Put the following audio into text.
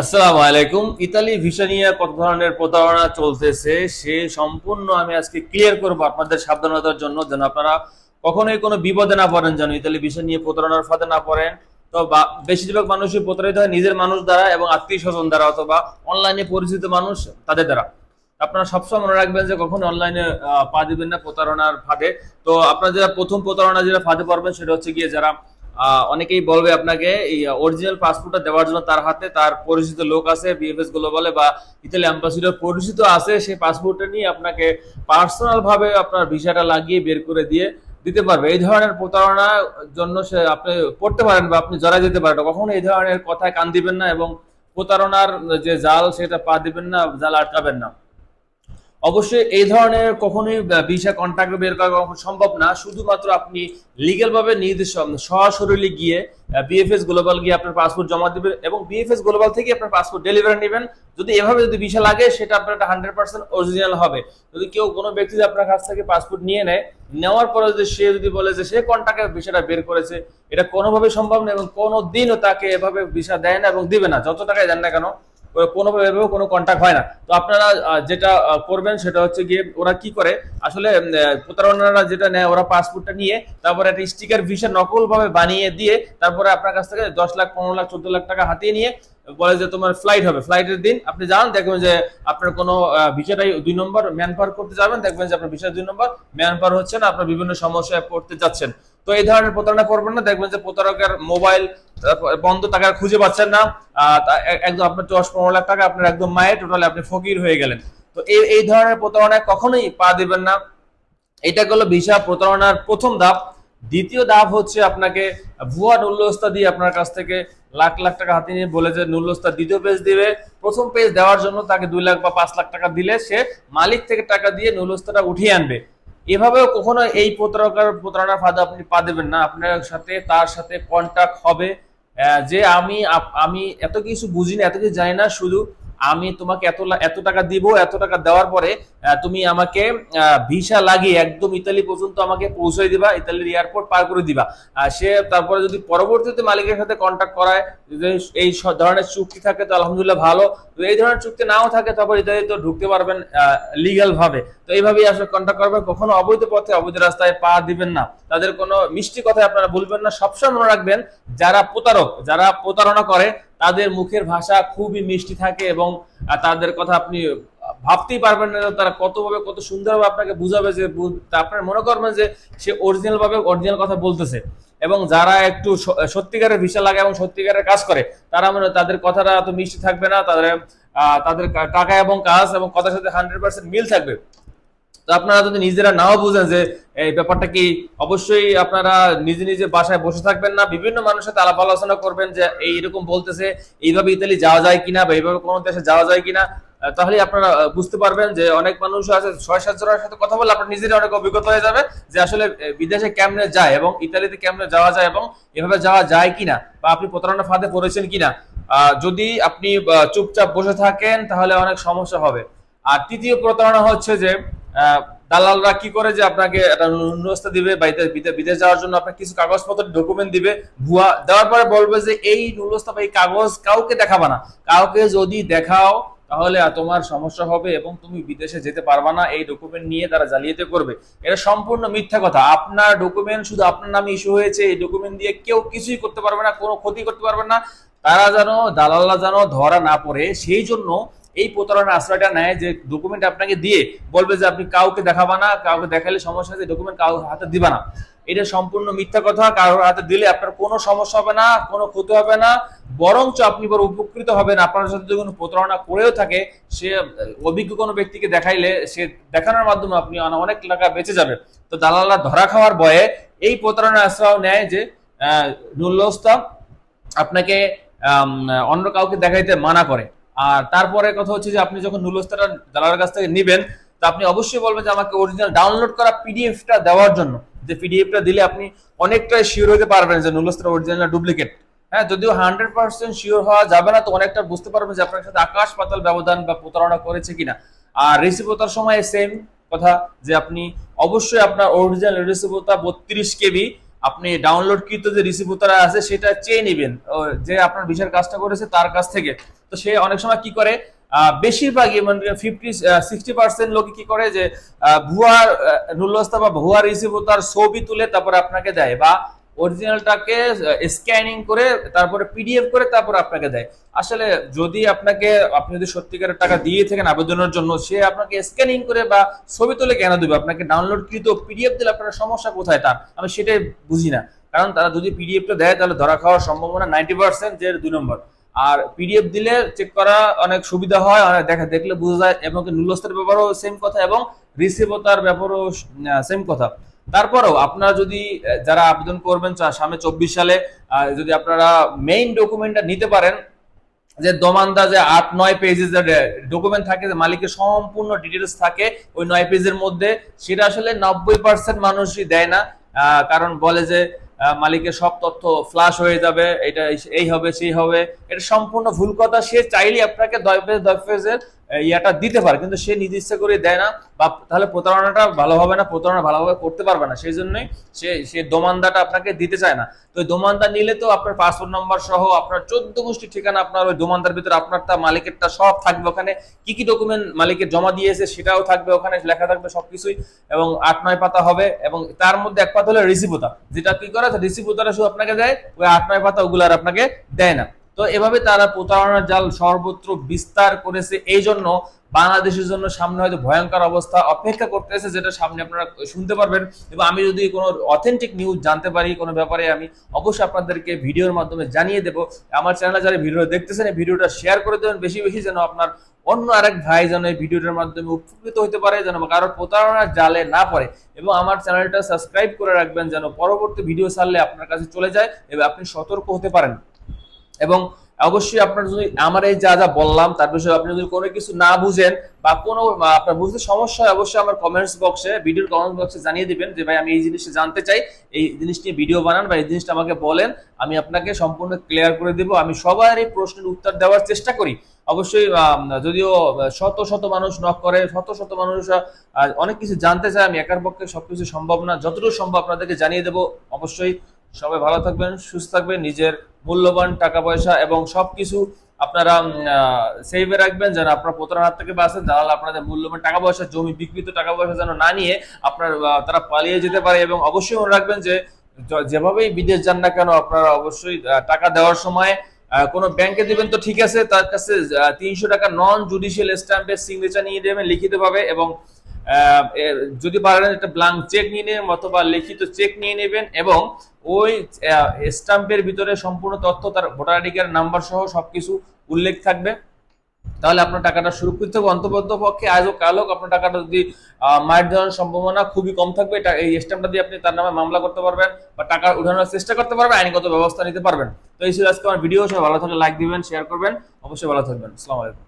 আসসালামু আলাইকুম। Italy, visa নিয়ে কত ধরনের প্রতারণা চলতেছে, সে সম্পূর্ণ আমি আজকে ক্লিয়ার করব আপনাদের সাবধানতার জন্য, যেন আপনারা কখনোই কোনো বিপদে না পড়েন, যেন ইতালি ভিসা নিয়ে প্রতারণার ফাঁদে না পড়েন। তো বেশিরভাগ মানুষই প্রতারিত হয় নিজের মানুষ দ্বারা এবং আত্মীয় স্বজন দ্বারা অথবা অনলাইনে পরিচিত মানুষ তাদের দ্বারা। আপনারা সবসময় মনে রাখবেন যে কখনো অনলাইনে পা দিবেন না প্রতারণার ফাঁদে। তো আপনারা যারা প্রথম প্রতারণা যেটা ফাঁদে পড়বেন, সেটা হচ্ছে গিয়ে যারা অনেকেই বলবে আপনাকে, এই অরিজিনাল পাসপোর্টটা দেওয়ার জন্য তার হাতে তার পরিচিত লোক আছে বিএফএস বলে, বা ইতালি অ্যাম্বাসিডর পরিচিত আছে, সেই পাসপোর্টটা নিয়ে আপনাকে পার্সোনাল ভাবে আপনার ভিসাটা লাগিয়ে বের করে দিয়ে দিতে পারবে। এই ধরনের প্রতারণার জন্য সে আপনি পড়তে পারেন বা আপনি জড়াই যেতে পারেন। কখনো এই ধরনের কথায় কান দিবেন না এবং প্রতারণার যে জাল, সেটা পা দিবেন না, জাল আটকাবেন না। অবশ্যই এই ধরনের কখনোই ভিসা কন্ট্রাক্ট বের করা সম্ভব না। শুধুমাত্র আপনি লিগেল ভাবে নির্দেশ গিয়ে বিএফএস গ্লোবাল গিয়ে আপনার পাসপোর্ট জমা দিবেন এবং বিএফএস গ্লোবাল থেকে আপনার পাসপোর্ট ডেলিভারি নেবেন। যদি এভাবে যদি ভিসা লাগে, সেটা আপনার একটা হান্ড্রেড পার্সেন্ট অরিজিনাল হবে। যদি কেউ কোনো ব্যক্তি আপনার কাছ থেকে পাসপোর্ট নিয়ে নেয়, নেওয়ার পরে যদি সে যদি বলে যে সে কন্ট্রাক্টের ভিসাটা বের করেছে, এটা কোনোভাবে সম্ভব না এবং কোনো দিনও তাকে এভাবে ভিসা দেয় না এবং দিবে না। যত টাকায় দেন না কেন কোনোভাবে কোনো কন্ট্যাক্ট হয় না। তো আপনারা যেটা করবেন সেটা হচ্ছে গিয়ে ওরা কি করে, আসলে প্রতারণারা যেটা নেয়, ওরা পাসপোর্টটা নিয়ে তারপরে একটা স্টিকার ভিসা নকল ভাবে বানিয়ে দিয়ে তারপরে আপনার কাছ থেকে দশ লাখ, পনেরো লাখ, চোদ্দ লাখ টাকা হাতিয়ে নিয়ে বলে যে তোমার ফ্লাইট হবে। ফ্লাইটের দিন আপনি যান, দেখবেন যে আপনার কোনো ভিসাটাই দুই নম্বর ম্যান পার করতে যাবেন, দেখবেন যে আপনার ভিসা দুই নম্বর ম্যান পার হচ্ছে না, আপনার বিভিন্ন সমস্যায় পড়তে যাচ্ছেন। তো এই ধরনের প্রতারণা করবেন না, দেখবেন যে প্রতারকের মোবাইল বন্ধ টাকা খুঁজে পাচ্ছেন না। একদম আপনার দশ পনেরো লাখ টাকা, আপনার একদম মায়ের টোটালি আপনি ফকির হয়ে গেলেন। তো এই এই ধরনের প্রতারণায় কখনোই পা দিবেন না। এটা হলো ভিসা প্রতারণার প্রথম ধাপ। দ্বিতীয় ধাপ হচ্ছে আপনাকে ভুয়া নুল্যস্তা দিয়ে আপনার কাছ থেকে লাখ লাখ টাকা হাতে নিয়ে বলে যে নুল্যস্তা দ্বিতীয় পেজ দিবে। প্রথম পেজ দেওয়ার জন্য তাকে দুই লাখ বা পাঁচ লাখ টাকা দিলে সে মালিক থেকে টাকা দিয়ে নুল্যস্তাটা উঠিয়ে আনবে। এভাবেও কখনো এই প্রতারকার প্রতারণার ফাঁদে আপনি পা দেবেন না। আপনার সাথে, তার সাথে কন্ট্যাক্ট হবে। যে আমি আমি এত কিছু বুঝি না এত কিছু জানি না, শুধু আমি তোমাকে এত এত টাকা দিব, এত টাকা দেওয়ার পরে তুমি আমাকে ভিসা লাগিয়ে একদম ইতালি পর্যন্ত আমাকে পৌঁছে দিবা, ইতালির এয়ারপোর্ট পার করে দিবা। সে তারপরে যদি পরবর্তীতে মালিকের সাথে কন্ট্যাক্ট করায় এই ধরনের চুক্তি থাকে তো আলহামদুলিল্লাহ ভালো। তো এই ধরনের চুক্তি নাও থাকে, তারপর ইতালি তো ঢুকতে পারবেন লিগাল ভাবে। তো এইভাবেই আসলে কন্ট্যাক্ট করবেন কখনো অবৈধ পথে, অবৈধ রাস্তায় পা দিবেন না। তাদের কোনো মিষ্টি কথায় আপনারা বলবেন না। সবসময় মনে রাখবেন, যারা প্রতারক, যারা প্রতারণা করে তাদের মুখের ভাষা খুবই মিষ্টি থাকে এবং তাদের কথা আপনি ভাবতেই পারবেন না তারা কতভাবে কত সুন্দরভাবে আপনাকে বুঝাবে যে আপনার মনে করবেন যে সে অরিজিনাল ভাবে অরিজিনাল কথা বলতেছে। এবং যারা একটু সত্যিকারের ভিসা লাগে এবং সত্যিকারের কাজ করে, তারা মানে তাদের কথাটা এত মিষ্টি থাকবে না, তাদের তাদের টাকা এবং কাজ এবং কথার সাথে হান্ড্রেড পার্সেন্ট মিল থাকবে। তো আপনারা যদি নিজেরা নাও বুঝেন যে এই ব্যাপারটা কি, অবশ্যই আপনারা নিজে নিজে বাসায় বসে থাকবেন না। বিভিন্ন মানুষের সাথে আলাপ আলোচনা করবেন যে এই এরকম বলতেছে, এইভাবে ইতালি যাওয়া যায় কিনা বা এইভাবে কোনো দেশে যাওয়া যায় কিনা। তাহলে আপনারা বুঝতে পারবেন যে অনেক মানুষ আছে ছয় সাত জনের সাথে কথা বলে আপনার নিজের অনেক অভিজ্ঞতা হয়ে যাবে যে আসলে বিদেশে কেমনে যায় এবং ইতালিতে কেমনে যাওয়া যায় এবং এভাবে যাওয়া যায় কিনা বা আপনি প্রতারণা ফাঁদে পড়েছেন কিনা। যদি আপনি চুপচাপ বসে থাকেন তাহলে অনেক সমস্যা হবে। আর তৃতীয় প্রতারণা হচ্ছে যে দালালরা কি করে যে আপনাকে একটা নুনস্তা দিবে বিদেশ যাওয়ার জন্য আপনাকে কিছু কাগজপত্র ডকুমেন্ট দিবে, ভুয়া, দেওয়ার পরে বলবে যে এই নুনস্তা বা এই কাগজ কাউকে দেখাবা না। কাউকে যদি দেখাও, তাহলে তোমার সমস্যা হবে এবং তুমি বিদেশে যেতে পারবা না, এই ডকুমেন্ট নিয়ে তারা জালিয়াতি করবে। এটা সম্পূর্ণ মিথ্যা কথা। আপনার ডকুমেন্ট শুধু আপনার নামে ইস্যু হয়েছে, এই ডকুমেন্ট দিয়ে কেউ কিছুই করতে পারবে না, কোনো ক্ষতি করতে পারবে না। তারা যেন, দালালরা যেন ধরা না পড়ে, সেই জন্য এই প্রতারণার আশ্রয়টা নেয় যে ডকুমেন্ট আপনাকে দিয়ে বলবে যে আপনি কাউকে দেখাবা না কাউকে দেখালে সমস্যা আছে ডকুমেন্ট কাউকে হাতে দিবা না। এটা সম্পূর্ণ মিথ্যা কথা কারোর হাতে দিলে আপনার কোনো সমস্যা হবে না কোনো ক্ষতি হবে না বরঞ্চ আপনি বড় উপকৃত হবেন। আপনার সাথে যদি কোনো প্রতারণা করেও থাকে সে অভিজ্ঞ কোনো ব্যক্তিকে দেখাইলে সে দেখানোর মাধ্যমে আপনি অনেক টাকা বেঁচে যাবে। তো দালালরা ধরা খাওয়ার ভয়ে এই প্রতারণার আশ্রয় নেয় যে আহ, আপনাকে অন্য কাউকে দেখাইতে মানা করে। আর তারপরে কথা হচ্ছে যে আপনি যখন নুলস্তাটা দালালের কাছ থেকে নেবেন, তো আপনি অবশ্যই বলবেন যে আমাকে অরিজিনাল ডাউনলোড করা পিডিএফটা দেওয়ার জন্য। যে পিডিএফটা দিলে আপনি অনেকটাই শিওর হতে পারবেন যে নুলস্তার অরিজিনাল ডুপ্লিকেট হ্যাঁ যদিও হান্ড্রেড পার্সেন্ট শিওর হওয়া যাবে না, তো অনেকটা বুঝতে পারবেন যে আপনার সাথে আকাশ পাতাল ব্যবধান বা প্রতারণা করেছে কিনা। আর রিসিভতার সময় সেম কথা, যে আপনি অবশ্যই আপনার অরিজিনাল রিসিভতা বত্রিশ কেবি আপনি ডাউনলোড কৃত যে রিসিভুতারা আছে, সেটা চেয়ে নেবেন। যে আপনার ভিসার কাজটা করেছে, তার কাছ থেকে। তো সে অনেক সময় কি করে বেশিরভাগই মানে ফিফটি সিক্সটি পার্সেন্ট লোকে কি করে যে ভুয়া নুল্লস্তা বা ভুয়া রিসিভুতার ছবি তুলে তারপর আপনাকে দেয় বা অরিজিনালটাকে স্ক্যানিং করে, তারপরে পিডিএফ করে তারপর আপনাকে দেয়। আসলে যদি আপনাকে, আপনি যদি সত্যিকারের টাকা দিয়ে থাকেন আবেদনের জন্য, সে আপনাকে স্ক্যানিং করে বা ছবি তুলে কেন দেবে? আপনাকে ডাউনলোড কৃত পিডিএফ দিলে আপনার সমস্যা কোথায় তার? আমি সেটাই বুঝি না। কারণ তারা যদি পিডিএফটা দেয়, তাহলে ধরা খাওয়ার সম্ভাবনা নাইনটি পার্সেন্ট যে দুই নম্বর। আর পিডিএফ দিলে চেক করা অনেক সুবিধা হয়, অনেক দেখা, দেখলে বোঝা যায়, এবং নুল্লস্তের ব্যাপারেও সেম কথা, এবং রিসিভতার ব্যাপারেও সেম কথা। তারপরেও আপনারা যদি যারা আবেদন করবেন সামনে চব্বিশ সালে যদি আপনারা মেইন ডকুমেন্টটা নিতে পারেন, যে দমান্দা যে আট, নয় পেজের যে ডকুমেন্ট থাকে, যে মালিকের সম্পূর্ণ ডিটেলস থাকে, ওই নয় পেজের মধ্যে, সেটা আসলে নব্বই পার্সেন্ট মানুষই দেয় না। কারণ বলে যে মালিকের সব তথ্য ফ্লাশ হয়ে যাবে, এটা এই হবে, সেই হবে, এটা সম্পূর্ণ ভুল কথা। সে চাইলে আপনাকে দয় পেজ দয় পেজের ইয়াটা দিতে পারে, কিন্তু সে নিজে ইচ্ছা করে দেয় না বা তাহলে প্রতারণাটা ভালো হবে না, প্রতারণা ভালোভাবে করতে পারবে না, সেই জন্যই সে সে দোমানদাটা আপনাকে দিতে চায় না। তো দোমানদা নিলে তো আপনার পাসপোর্ট নাম্বার সহ আপনার চোদ্দ গোষ্ঠী ঠিকানা আপনার ওই দোমানদার ভিতরে আপনারটা, মালিকেরটা সব থাকবে ওখানে। কি কি ডকুমেন্ট মালিকের জমা দিয়েছে সেটাও থাকবে ওখানে, লেখা থাকবে সবকিছুই এবং আট নয় পাতা হবে এবং তার মধ্যে এক পাতা হলো রিসিভোতা যেটা কি করে রিসিভোতারা শুধু আপনাকে দেয়, ওই আট নয় পাতা ওগুলো আর আপনাকে দেয় না। তো এভাবে তারা প্রতারণার জাল সর্বত্র বিস্তার করেছে। এই জন্য বাংলাদেশের জন্য সামনে হয়তো ভয়ঙ্কর অবস্থা অপেক্ষা করতেছে, যেটা সামনে আপনারা শুনতে পারবেন। এবং আমি যদি কোনো অথেন্টিক নিউজ জানতে পারি, কোনো ব্যাপারে আমি অবশ্যই আপনাদেরকে ভিডিওর মাধ্যমে জানিয়ে দেবো। আমার চ্যানেলে যারা ভিডিও দেখতেছেন, এই ভিডিওটা শেয়ার করে দেবেন। বেশি বেশি যেন আপনার অন্য আরেক ভাই যেন এই ভিডিওটার মাধ্যমে উপকৃত হতে পারে, যেন কারোর প্রতারণার জালে না পড়ে। এবং আমার চ্যানেলটা সাবস্ক্রাইব করে রাখবেন, যেন পরবর্তী ভিডিও ছাড়লে আপনার কাছে চলে যায় এবং আপনি সতর্ক হতে পারেন। এবং অবশ্যই আপনার যদি আমার এই যা যা বললাম, তার বিষয়ে আপনি যদি কোনো কিছু না বুঝেন বা কোনো আপনার বুঝতে সমস্যা হয়, অবশ্যই আমার কমেন্টস বক্সে ভিডিওর কমেন্টস বক্সে জানিয়ে দিবেন যে, ভাই, আমি এই জিনিসটা জানতে চাই। এই জিনিস নিয়ে ভিডিও বানান, বা এই জিনিসটা আমাকে বলেন। আমি আপনাকে সম্পূর্ণ ক্লিয়ার করে দেব। আমি সবার এই প্রশ্নের উত্তর দেওয়ার চেষ্টা করি। অবশ্যই যদিও শত শত মানুষ নক করে, শত শত মানুষ অনেক কিছু জানতে চায়। আমি একার পক্ষে সবকিছু সম্ভব না। যতটুকু সম্ভব আপনাদেরকে জানিয়ে দেবো। অবশ্যই সবাই ভালো থাকবেন, সুস্থ থাকবেন, নিজের মূল্যবান টাকা পয়সা এবং সবকিছু আপনারা সেভে রাখবেন যেন আপনার প্রতারণার থেকে বাঁচেন তাহলে আপনাদের মূল্যবান টাকা পয়সা, জমি বিকৃত টাকা পয়সা যেন না নিয়ে আপনার তারা পালিয়ে যেতে পারে এবং অবশ্যই মনে রাখবেন যে যেভাবেই বিদেশ যান না কেন, আপনারা অবশ্যই টাকা দেওয়ার সময় কোনো ব্যাংকে দিবেন তো ঠিক আছে, তার কাছে তিনশো টাকা নন জুডিশিয়াল স্ট্যাম্পের সিগনেচার নিয়ে দেবেন, লিখিতভাবে এবং যদি পারেন একটা ব্লাঙ্ক চেক নিয়ে নেবেন অথবা লিখিত চেক নিয়ে নেবেন এবং ওই স্টাম্পের ভিতরে সম্পূর্ণ তথ্য, তার ভোটার আইডি কার্ড নাম্বার সহ সবকিছু উল্লেখ থাকবে। তাহলে আপনার টাকাটা সুরক্ষিত থাকবে অন্তর্বদ্ধ পক্ষে আজ ও কাল হোক, আপনার টাকাটা যদি মায়ের দেওয়ার সম্ভাবনা খুবই কম থাকবে এই স্ট্যাম্পটা দিয়ে আপনি তার নামে মামলা করতে পারবেন বা টাকা উঠানোর চেষ্টা করতে পারবেন, আইনগত ব্যবস্থা নিতে পারবেন। তো এই ছিল আজকে আমার ভিডিও সবাই ভালো থাকলে লাইক দিবেন শেয়ার করবেন, অবশ্যই ভালো থাকবেন। আসসালামু আলাইকুম।